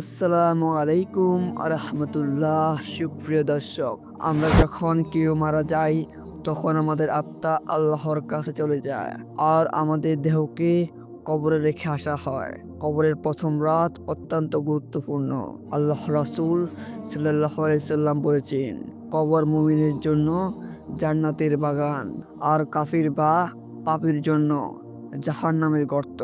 আসসালামু আলাইকুম আরহামতুল্লাহ সুপ্রিয় দর্শক। আমরা যখন কেউ মারা যাই, তখন আমাদের আত্মা আল্লাহর কাছে চলে যায় আর আমাদের দেহকে কবরে রেখে আসা হয়। কবরের প্রথম রাত অত্যন্ত গুরুত্বপূর্ণ। আল্লাহ রাসূল সাল্লাহ সাল্লাম বলেছেন, কবর মুমিনের জন্য জান্নাতের বাগান আর কাফির বা পাপির জন্য জাহান্নামের গর্ত।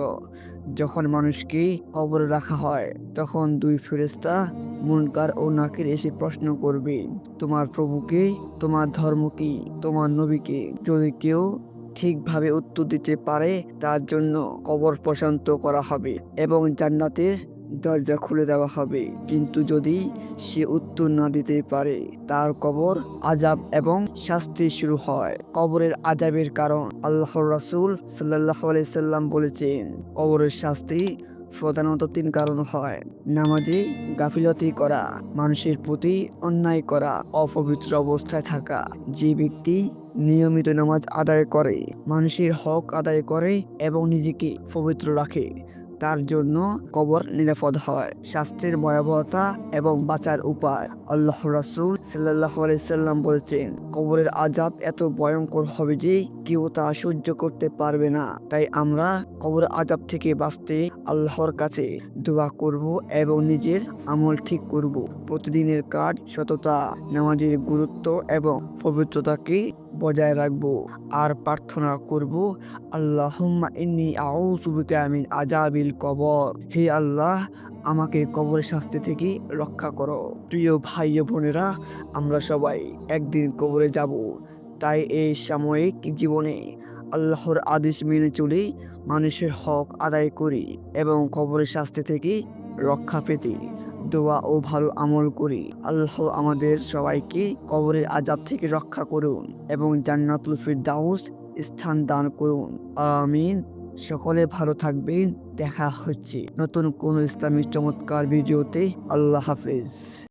যখন মানুষকে কবরে রাখা হয়, তখন দুই ফেরেস্তা মুনকার ও নাকের এসে প্রশ্ন করবে, তোমার প্রভুকে, তোমার ধর্ম কি তোমার নবীকে যদি কেউ ঠিকভাবে উত্তর দিতে পারে, তার জন্য কবর প্রশান্ত করা হবে এবং জান্নাতের দরজা খুলে দেওয়া হবে। কিন্তু যদি সে উত্তর না দিতে পারে, তার কবর আজাব এবং শাস্তি শুরু হয়। কবরের আজাবের কারণ আল্লাহ রাসূল সাল্লাহ সাল্লাম বলেছেন, কবরের শাস্তি প্রধানত তিন কারণ হয়। নামাজে গাফিলতি করা, মানুষের প্রতি অন্যায় করা, অপবিত্র অবস্থায় থাকা। যে ব্যক্তি নিয়মিত নামাজ আদায় করে, মানুষের হক আদায় করে এবং নিজেকে পবিত্র রাখে। তার জন্য কবর নিরাপদ হয়। স্বাস্থ্যের ভয়াবহতা এবং বাঁচার উপায়। আল্লাহ রাসূল সাল্লাহ সাল্লাম বলেছেন, কবরের আজাব এত ভয়ঙ্কর হবে যে কেউ তা সহ্য করতে পারবে না। তাই আমরা কবর আজাব থেকে বাঁচতে আল্লাহর কাছে দোয়া করব এবং নিজের আমল ঠিক করব। প্রতিদিনের কাজ সততা, নামাজের গুরুত্ব এবং পবিত্রতাকে বজায় রাখব আর প্রার্থনা করব, আল্লাহুম্মা ইন্নি আউযু বিকা মিন আজাবিল কবর। হে আল্লাহ, আমাকে কবরের শাস্তি থেকে রক্ষা করো। প্রিয় ভাই বোনেরা, আমরা সবাই একদিন কবরে যাব। তাই এই সাময়িক জীবনে আল্লাহর আদেশ মেনে চলে মানুষের হক আদায় করি এবং কবরের শাস্তি থেকে রক্ষা পেতে দোয়া ও ভালো আমল করি। আল্লাহ আমাদের সবাইকে কবরের আজাব থেকে রক্ষা করুন এবং জান্নাতুল ফিরদাউস স্থান দান করুন। আমিন। সকলে ভালো থাকবেন। দেখা হচ্ছে নতুন কোন ইসলামিক চমৎকার ভিডিওতে। আল্লাহ হাফেজ।